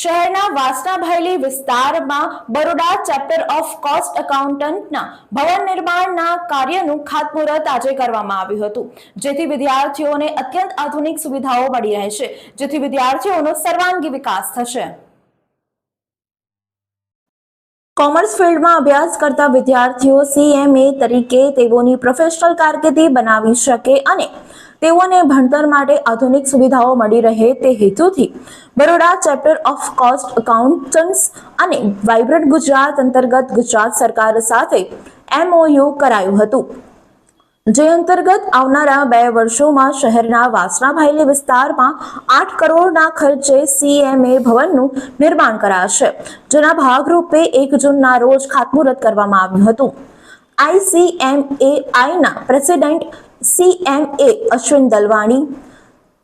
શહેરના વાસણાભાયલી વિસ્તારમાં બરોડા ચેપ્ટર ઓફ કોસ્ટ એકાઉન્ટન્ટના ભવન નિર્માણના કાર્યનું ખાતમુહૂર્ત આજે કરવામાં આવ્યું હતું. જેથી વિદ્યાર્થીઓને અત્યંત આધુનિક સુવિધાઓ મળી રહેશે જેથી વિદ્યાર્થીઓનો સર્વાંગી વિકાસ થશે. કોમર્સ ફિલ્ડમાં અભ્યાસ કરતા વિદ્યાર્થીઓ સીએમએ તરીકે તેઓની પ્રોફેશનલ કારકિર્દી બનાવી શકે અને તેઓને ભણતર માટે આધુનિક સુવિધાઓ મળી રહે તે હેતુથી Baroda chapter of cost accountants અને વાઇબ્રન્ટ ગુજરાત અંતર્ગત ગુજરાત સરકાર સાથે એમઓયુ કરાયું હતું. જે અંતર્ગત આવનારા બે વર્ષોમાં શહેરના વાસણાભાયલી વિસ્તારમાં આઠ કરોડના ખર્ચે સીએમએ ભવનનું નિર્માણ કરાશે, જેના ભાગરૂપે એક જૂનના રોજ ખાતમુહૂર્ત કરવામાં આવ્યું હતું. આઈસીએમએઆઈના president CMA Ashwin Dalwani,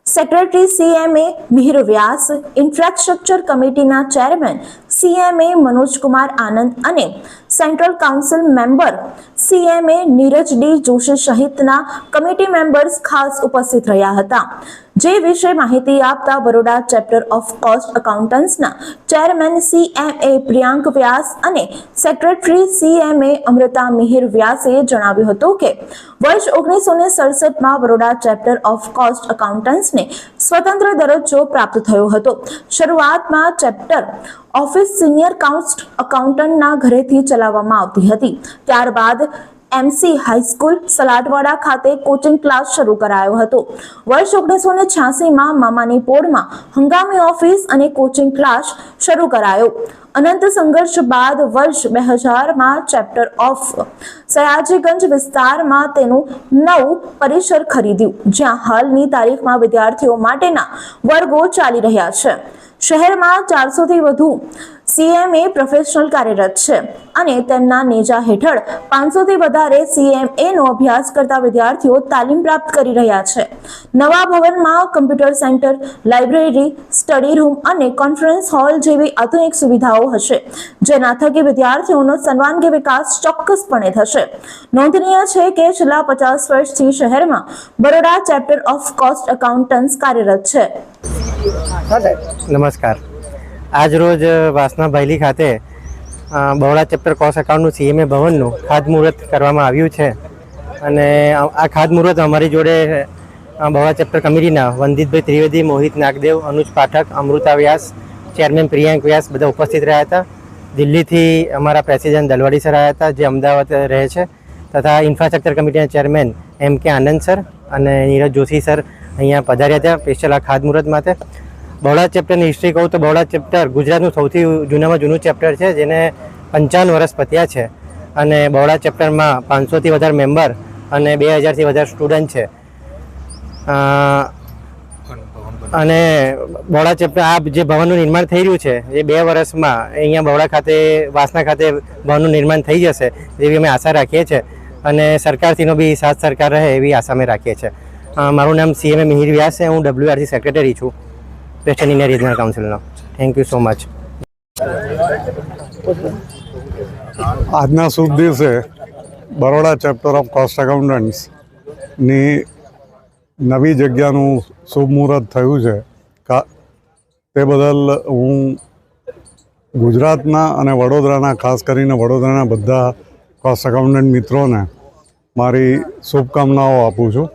secretary CMA Mihir Vyas, infrastructure કમિટીના ચેરમેન સીએમએ મનોજકુમાર આનંદ અને central council member CMA Neeraj D Joshi સહિતના કમિટી મેમ્બર્સ ખાસ ઉપસ્થિત રહ્યા હતા. જે વિશે માહિતી આપતા બરોડા ચેપ્ટર ઓફ કોસ્ટ એકાઉન્ટન્ટ્સના ચેરમેન સીએમએ પ્રિયાંક વ્યાસ અને સેક્રેટરી સીએમએ અમૃતા મિહિર વ્યાસે જણાવ્યું હતું કે વર્ષ ઓગણીસો ને સડસઠમાં બરોડા ચેપ્ટર ઓફ કોસ્ટ એકાઉન્ટન્ટ્સને સ્વતંત્ર દરજ્જો પ્રાપ્ત થયો હતો. શરૂઆતમાં ચેપ્ટર ઓફિસ સિનિયર કાઉન્ટ એકાઉન્ટન્ટના ઘરેથી ચલાવવામાં આવતી હતી. ત્યારબાદ એમસી હાઈસ્કૂલ સલાટવાડા ખાતે કોચિંગ ક્લાસ શરૂ કરાયો હતો. વર્ષ ઓગણીસો ને છ્યાસીમાં મામાની પોળમાં હંગામી ઓફિસ અને કોચિંગ ક્લાસ શરૂ કરાયો. અનંત સંઘર્ષ બાદ વર્ષ બે હજારમાં ચેપ્ટર ઓફ સયાજીગંજ વિસ્તારમાં તેનું નવું પરિસર ખરીદ્યું, જ્યાં હાલની તારીખમાં વિદ્યાર્થીઓ માટેના વર્ગો ચાલી રહ્યા છે. શહેરમાં ચારસોથી વધુ સીએમએ પ્રોફેશનલ કાર્યરત છે અને તેમના નેજા હેઠળ પાંચસોથી વધારે સીએમએનો અભ્યાસ કરતા વિદ્યાર્થીઓ તાલીમ પ્રાપ્ત કરી રહ્યા છે. નવા ભવનમાં computer centre library study room અને કોન્ફરન્સ હોલ જેવી આધુનિક સુવિધાઓ હશે, જેના થકી વિદ્યાર્થીઓનો સર્વાંગી વિકાસ ચોક્કસપણે થશે. નોંધનીય છે કે છેલ્લા પચાસ વર્ષથી શહેરમાં Baroda chapter of cost accountants કાર્યરત છે. નમસ્કાર. આજ રોજ વાસના ભાઈલી ખાતે બહોળા ચેપ્ટર કોસ એકાઉન્ટનું સીએમએ ભવનનું ખાતમુહૂર્ત કરવામાં આવ્યું છે. અને આ ખાતમુહૂર્ત અમારી જોડે બહોળા ચેપ્ટર કમિટીના વંદિતભાઈ ત્રિવેદી, મોહિત નાગદેવ, અનુજ પાઠક, અમૃતા વ્યાસ, ચેરમેન પ્રિયાંક વ્યાસ બધા ઉપસ્થિત રહ્યા હતા. દિલ્હીથી અમારા પ્રેસિડેન્ટ દલવાડી સર આવ્યા હતા, જે અમદાવાદ રહે છે, તથા ઇન્ફ્રાસ્ટ્રક્ચર કમિટીના ચેરમેન એમ કે આનંદ સર અને નીરજ જોશી સર અહીંયા પધાર્યા હતા સ્પેશિયલ આ ખાતમુહૂર્ત માટે. બહોળા ચેપ્ટરની હિસ્ટ્રી કહું તો બહોળા ચેપ્ટર ગુજરાતનું સૌથી જૂનામાં જૂનું ચેપ્ટર છે, જેને પંચાવન વર્ષ પત્યા છે. અને બહોળા ચેપ્ટરમાં પાંચસોથી વધારે મેમ્બર અને બે હજારથી વધારે સ્ટુડન્ટ છે. અને બહોળા ચેપ્ટર આ જે ભવનનું નિર્માણ થઈ રહ્યું છે, એ બે વર્ષમાં અહીંયા બહોળા ખાતે, વાસના ખાતે ભવનનું નિર્માણ થઈ જશે જેવી અમે આશા રાખીએ છીએ. અને સરકારથીનો બી સાથ સરકાર રહે એવી આશા અમે રાખીએ છીએ. મારું નામ સીએમએ મિહિર વ્યાસ છે, હું ડબ્લ્યુઆરસી સેક્રેટરી છું વેસ્ટર્ન ઇન્ડિયા રિજનલ કાઉન્સિલનો થેન્ક યુ સો મચ આજના શુભ દિવસે બરોડા ચેપ્ટર ઓફ કોસ્ટ એકાઉન્ટન્ટ્સની નવી જગ્યાનું શુભ મુહૂર્ત થયું છે. તે બદલ હું ગુજરાતના અને વડોદરાના, ખાસ કરીને વડોદરાના બધા કોસ્ટ એકાઉન્ટન્ટ મિત્રોને મારી શુભકામનાઓ આપું છું.